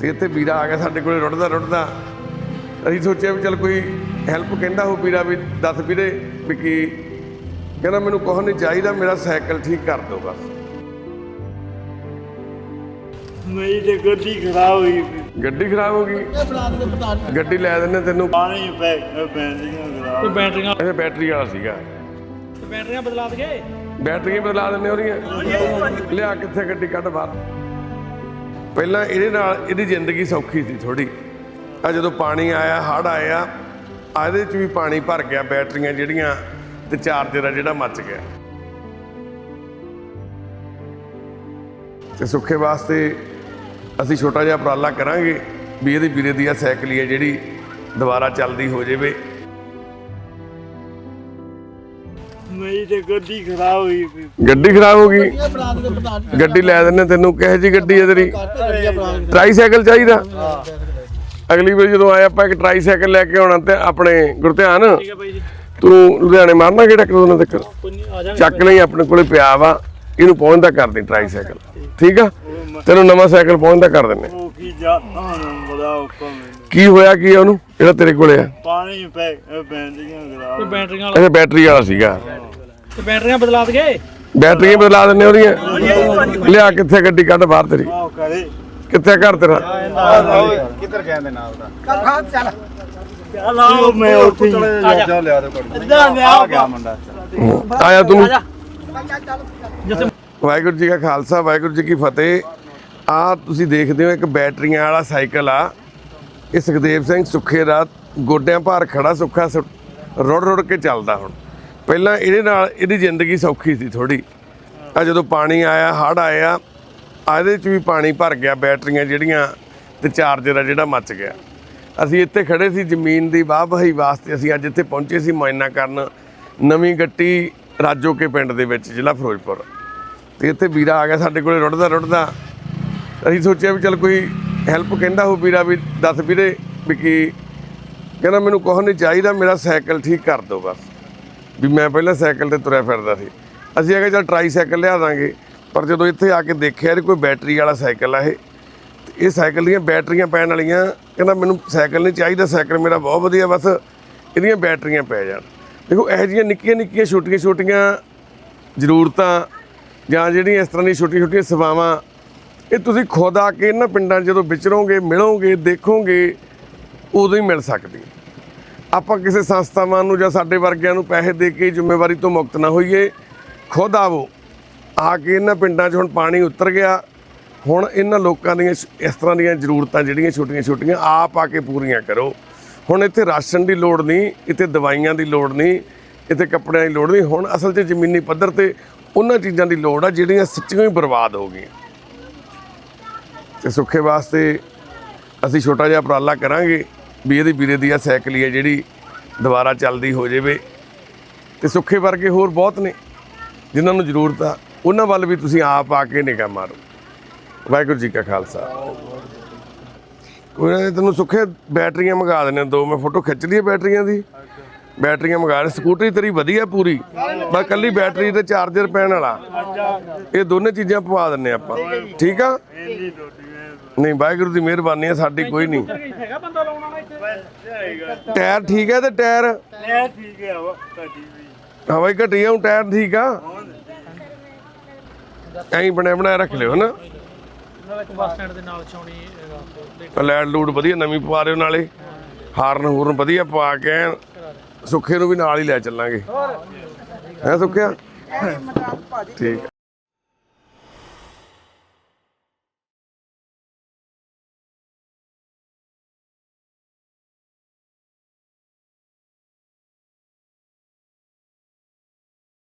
ਤੇ ਇੱਥੇ ਵੀਰਾ ਆ ਗਿਆ ਸਾਡੇ ਕੋਲੇ ਰੁੜਦਾ ਰੁੜਦਾ। ਅਸੀਂ ਸੋਚਿਆ ਵੀ ਚਲ ਕੋਈ ਹੈਲਪ ਕਹਿੰਦਾ ਹੋ ਵੀਰਾ ਵੀ ਦੱਸ ਵੀਰੇ ਵੀ ਕੀ। ਕਹਿੰਦਾ ਮੈਨੂੰ ਕੁਛ ਨਹੀਂ ਚਾਹੀਦਾ ਮੇਰਾ ਸਾਈਕਲ ਠੀਕ ਕਰ ਦਿਓ ਬਸ। ਮੇਰੀ ਤੇ ਗੱਡੀ ਖਰਾਬ ਹੋਈ। ਪਈ। ਗੱਡੀ ਖਰਾਬ ਹੋ ਗਈ। ਗੱਡੀ ਲੈ ਦਿੰਨੇ ਤੈਨੂੰ। ਪਾਣੀ ਪੈ ਖਰਾਬ। ਬੈਟਰੀਆਂ ਇਹ ਬੈਟਰੀ ਵਾਲਾ ਸੀਗਾ। ਤੇ ਬੈਟਰੀਆਂ ਬਦਲਾ ਦਗੇ ਬੈਟਰੀਆਂ ਬਦਲਾ ਦਿੰਨੇ ਉਹਦੀਆਂ ਲਿਆ ਕਿੱਥੇ ਗੱਡੀ ਕੱਢ ਬਾਹਰ। ਪਹਿਲਾਂ ਇਹਦੇ ਨਾਲ ਇਹਦੀ ਜ਼ਿੰਦਗੀ ਸੌਖੀ ਸੀ ਥੋੜੀ ਆ ਜਦੋਂ ਪਾਣੀ ਆਇਆ ਹੜ ਆਇਆ ਆ ਇਹਦੇ ਚ ਵੀ ਪਾਣੀ ਭਰ ਗਿਆ ਬੈਟਰੀਆਂ ਜਿਹੜੀਆਂ ਤੇ ਚਾਰਜਰ ਆ ਜਿਹੜਾ ਮੱਚ ਗਿਆ। ਤੇ ਸੁੱਖੇ ਵਾਸਤੇ ਅਸੀਂ ਛੋਟਾ ਜਿਹਾ ਉਪਰਾਲਾ ਕਰਾਂਗੇ ਵੀ ਇਹਦੀ ਵੀਰੇ ਦੀ ਆ ਸਾਈਕਲ ਹੀ ਹੈ ਜਿਹੜੀ ਦੁਬਾਰਾ ਚੱਲਦੀ ਹੋ ਜਾਵੇ। ਮੇਰੀ ਤੇ ਗੱਡੀ ਖਰਾਬ ਹੋਈ ਪਈ। ਗੱਡੀ ਖਰਾਬ ਹੋ ਗਈ। ਗੱਡੀ ਲੈ ਦਿੰਨੇ ਤੈਨੂੰ ਕਿਹੋ ਜੀ ਗੱਡੀ ਹੈ ਤੇਰੀ? ਟ੍ਰਾਈਸਾਈਕਲ ਚਾਹੀਦਾ। ਅਗਲੀ ਵਾਰ ਜਦੋਂ ਆਇਆ ਆਪਾਂ ਇੱਕ ਟ੍ਰਾਈਸਾਈਕਲ ਲੈ ਕੇ ਆਉਣਾ ਤੇ ਆਪਣੇ ਗੁਰਧਿਆਨ ਠੀਕ ਹੈ ਬਾਈ ਜੀ। ਤੂੰ ਲੁਧਿਆਣੇ ਮਾਰਨਾ ਕਿਹੜਾ ਕਦੋਂ ਤੱਕ? ਚੱਕ ਲਈ ਆਪਣੇ ਕੋਲੇ ਪਿਆ ਵਾ। ਇਹਨੂੰ ਪਹੁੰਚਦਾ ਕਰ ਦੇ ਟ੍ਰਾਈਸਾਈਕਲ ਠੀਕ ਆ? ਤੈਨੂੰ ਨਵਾਂ ਸਾਈਕਲ ਪਹੁੰਚਦਾ ਕਰ ਦਿੰਨੇ ਉਹ ਕੀ ਬੜਾ ਔਖਾ ਮੈਨੂੰ। ਕੀ ਹੋਇਆ ਕੀ ਆ ਉਹਨੂੰ? ਜਿਹੜਾ ਤੇਰੇ ਕੋਲੇ ਆ? ਪਾਣੀ ਪੈ ਬੈਟਰੀਆਂ ਵਾਲਾ? ਇਹ ਬੈਟਰੀ ਵਾਲਾ ਸੀਗਾ। ਤੇ ਬੈਟਰੀਆਂ ਬਦਲਾ ਦਗੇ ਬੈਟਰੀਆਂ ਬਦਲਾ ਦਿੰਨੇ ਉਹਦੀਆਂ। ਲਿਆ ਕਿੱਥੇ ਗੱਡੀ ਕੱਢ ਬਾਹਰ ਤੇਰੀ? ਕਿੱਥੇ ਘਰ ਤੇਰਾ? ਕਿੱਧਰ ਗਿਆ ਦੇ ਨਾਲ ਦਾ? ਚੱਲ ਆਓ। ਮੈਂ ਉੱਥੇ ਜਾ। ਚੱਲ ਲਿਆ ਦੇ ਕੋਲ ਇੱਦਾਂ ਲਿਆ ਆ ਗਿਆ ਮੁੰਡਾ। ਆਇਆ ਤੂੰ। ਵਾਹਿਗੁਰੂ ਜੀ ਕਾ ਖਾਲਸਾ ਵਾਹਿਗੁਰੂ ਜੀ ਕੀ ਫਤਿਹ। ਆ ਤੁਸੀਂ ਦੇਖਦੇ ਹੋ ਇੱਕ ਬੈਟਰੀਆਂ ਵਾਲਾ ਸਾਈਕਲ ਆ। ਇਹ ਸੁਖਦੇਵ ਸਿੰਘ ਸੁੱਖੇ ਦਾ ਗੋਡਿਆਂ ਭਾਰ ਖੜਾ ਸੁੱਖਾ ਰੁੜ ਰੁੜ ਕੇ ਚੱਲਦਾ ਹੁਣ। ਪਹਿਲਾਂ ਇਹਦੇ ਨਾਲ ਇਹਦੀ ਜ਼ਿੰਦਗੀ ਸੌਖੀ ਸੀ ਥੋੜੀ ਆ ਜਦੋਂ ਪਾਣੀ ਆਇਆ ਹੜ ਆਇਆ ਆ ਇਹਦੇ ਚ ਵੀ ਪਾਣੀ ਭਰ ਗਿਆ, ਬੈਟਰੀਆਂ ਜਿਹੜੀਆਂ ਤੇ ਚਾਰਜਰ ਆ ਜਿਹੜਾ ਮੱਚ ਗਿਆ। ਅਸੀਂ ਇੱਥੇ ਖੜੇ ਸੀ ਜ਼ਮੀਨ ਦੀ ਵਾਹ ਵਹੀ ਵਾਸਤੇ, ਅਸੀਂ ਅੱਜ ਇੱਥੇ ਪਹੁੰਚੇ ਸੀ ਮੁਆਇਨਾ ਕਰਨ ਨਵੀਂ ਗੱਟੀ ਰਾਜੋਕੇ ਪਿੰਡ ਦੇ ਵਿੱਚ, ਜ਼ਿਲ੍ਹਾ ਫਿਰੋਜ਼ਪੁਰ। ਤੇ ਇੱਥੇ ਵੀਰਾ ਆ ਗਿਆ ਸਾਡੇ ਕੋਲੇ ਰੁੜਦਾ ਰੁੜਦਾ। ਅਸੀਂ ਸੋਚਿਆ ਵੀ ਚਲ ਕੋਈ ਹੈਲਪ ਕਹਿੰਦਾ ਹੋ ਵੀਰਾ ਵੀ, ਦੱਸ ਵੀਰੇ ਵੀ ਕੀ, ਕਹਿੰਦਾ ਮੈਨੂੰ ਕੁਛ ਨਹੀਂ ਚਾਹੀਦਾ, ਮੇਰਾ ਸਾਈਕਲ ਠੀਕ ਕਰ ਦਿਓ ਬਸ। ਵੀ ਮੈਂ ਪਹਿਲਾਂ ਸਾਈਕਲ ਤੇ ਤੁਰਿਆ ਫਿਰਦਾ ਸੀ। ਅਸੀਂ ਆਖਿਆ ਚਲ ਟਰਾਈ ਸਾਈਕਲ ਲਿਆ ਦਾਂਗੇ। ਪਰ ਜਦੋਂ ਇੱਥੇ ਆ ਕੇ ਦੇਖਿਆ ਇਹ ਕੋਈ ਬੈਟਰੀ ਵਾਲਾ ਸਾਈਕਲ ਆ ਇਹ ਇਹ ਸਾਈਕਲ ਦੀਆਂ ਬੈਟਰੀਆਂ ਪੈਣ ਵਾਲੀਆਂ, ਕਹਿੰਦਾ ਮੈਨੂੰ ਸਾਈਕਲ ਨਹੀਂ ਚਾਹੀਦਾ, ਸਾਈਕਲ ਮੇਰਾ ਬਹੁਤ ਵਧੀਆ, ਬਸ ਇਹਦੀਆਂ ਬੈਟਰੀਆਂ ਪੈ ਜਾਣ। ਦੇਖੋ ਇਹੋ ਜਿਹੀਆਂ ਨਿੱਕੀਆਂ ਨਿੱਕੀਆਂ ਛੋਟੀਆਂ ਛੋਟੀਆਂ ਜ਼ਰੂਰਤਾਂ ਜਾਂ ਜਿਹੜੀਆਂ ਇਸ ਤਰ੍ਹਾਂ ਦੀਆਂ ਛੋਟੀਆਂ ਛੋਟੀਆਂ ਸੇਵਾਵਾਂ, ਇਹ ਤੁਸੀਂ ਖੁਦ ਆ ਕੇ ਇਹਨਾਂ ਪਿੰਡਾਂ 'ਚ ਜਦੋਂ ਵਿਚਰੋਗੇ, ਮਿਲੋਗੇ, ਦੇਖੋਗੇ, ਉਦੋਂ ਹੀ ਮਿਲ ਸਕਦੀ ਆਪਾਂ ਕਿਸੇ ਸੰਸਥਾਵਾਂ ਨੂੰ ਜਾਂ ਸਾਡੇ ਵਰਗਿਆਂ ਨੂੰ ਪੈਸੇ ਦੇ ਕੇ ਜ਼ਿੰਮੇਵਾਰੀ ਤੋਂ ਮੁਕਤ ਨਾ ਹੋਈਏ, ਖੁਦ ਆਵੋ। ਆ ਕੇ ਇਹਨਾਂ ਪਿੰਡਾਂ 'ਚ ਹੁਣ ਪਾਣੀ ਉਤਰ ਗਿਆ। ਹੁਣ ਇਹਨਾਂ ਲੋਕਾਂ ਦੀਆਂ ਸ਼- ਇਸ ਤਰ੍ਹਾਂ ਦੀਆਂ ਜ਼ਰੂਰਤਾਂ ਜਿਹੜੀਆਂ ਛੋਟੀਆਂ ਛੋਟੀਆਂ ਆਪ ਆ ਕੇ ਪੂਰੀਆਂ ਕਰੋ। ਹੁਣ ਇੱਥੇ ਰਾਸ਼ਨ ਦੀ ਲੋੜ ਨਹੀਂ, ਇੱਥੇ ਦਵਾਈਆਂ ਦੀ ਲੋੜ ਨਹੀਂ, ਇੱਥੇ ਕੱਪੜਿਆਂ ਦੀ ਲੋੜ ਨਹੀਂ। ਹੁਣ ਅਸਲ 'ਚ ਜ਼ਮੀਨੀ ਪੱਧਰ ਤੇ ਉਹਨਾਂ ਚੀਜ਼ਾਂ ਦੀ ਲੋੜ ਆ ਜਿਹੜੀਆਂ ਸੱਚੀਆਂ ਹੀ ਬਰਬਾਦ ਹੋ ਗਈਆਂ। ਤੇ ਸੁੱਖੇ ਵਾਸਤੇ ਅਸੀਂ ਛੋਟਾ ਜਿਹਾ ਉਪਰਾਲਾ ਕਰਾਂਗੇ। ਵੀ ਇਹਦੀ ਵੀਰੇ ਦੀ ਆ ਸਾਈਕਲ ਹੀ ਹੈ ਜਿਹੜੀ ਦੁਬਾਰਾ ਚੱਲਦੀ ਹੋ ਜਾਵੇ। ਤੇ ਸੁੱਖੇ ਵਰਗੇ ਹੋਰ ਬਹੁਤ ਨੇ ਜਿਨ੍ਹਾਂ ਨੂੰ ਜ਼ਰੂਰਤ ਆ। ਉਹਨਾਂ ਵੱਲ ਵੀ ਤੁਸੀਂ ਆਪ ਆ ਕੇ ਨਿਗਾਹ ਮਾਰੋ। ਵਾਹਿਗੁਰੂ ਜੀ ਕਾ ਖਾਲਸਾ। ਕੋਈ ਨਾ ਤੈਨੂੰ ਸੁੱਖੇ ਬੈਟਰੀਆਂ ਮੰਗਾ ਦੇਣੇ ਦੋ ਮੈਂ ਫੋਟੋ ਖਿੱਚ ਲਈ ਬੈਟਰੀਆਂ ਦੀ। ਬੈਟਰੀਆਂ ਮੰਗਾ ਦੇ ਸਕੂਟਰੀ ਤੇਰੀ ਵਧੀਆ ਪੂਰੀ ਬਸ ਕੱਲੀ ਬੈਟਰੀ ਤੇ ਚਾਰਜਰ ਪੈਣ ਵਾਲਾ। ਇਹ ਦੋਨੇ ਚੀਜ਼ਾਂ ਪਵਾ ਦਿੰਨੇ ਆਪਾਂ। ਠੀਕ ਆ? ਨਹੀਂ ਵਾਹਿਗੁਰੂ ਦੀ ਮਿਹਰਬਾਨੀ ਹੈ ਸਾਡੀ ਕੋਈ ਨਹੀਂ। ਟਾਇਰ ਠੀਕ ਹੈ ਤੇ ਟਾਇਰ? ਇਹ ਠੀਕ ਹੈ ਵਾ ਤੁਹਾਡੀ ਵੀ। ਹਵਾਈ ਘਟੀ ਆ ਟਾਇਰ ਠੀਕ ਆ? ਐਂ ਬਣਿਆ ਬਣਾਇਆ ਰੱਖ ਲਿਓ ਹਨਾ? ਨਾਲ ਇੱਕ ਬੱਸ ਸਟੈਂਡ ਦੇ ਨਾਲ ਚੌਣੀ ਹੈਗਾ ਤੇ ਲੈਡ ਲੂਡ ਵਧੀਆ ਨਵੀਂ ਪਵਾ ਦਿਓ ਨਾਲੇ। ਹਾਰਨ ਹੂਰਨ ਵਧੀਆ ਪਵਾ ਕੇ ਐਨ ਸੁੱਖੇ ਨੂੰ ਵੀ ਨਾਲ ਹੀ ਲੈ ਚੱਲਾਂਗੇ। ਹੈ ਸੁੱਖਿਆ? ਠੀਕ।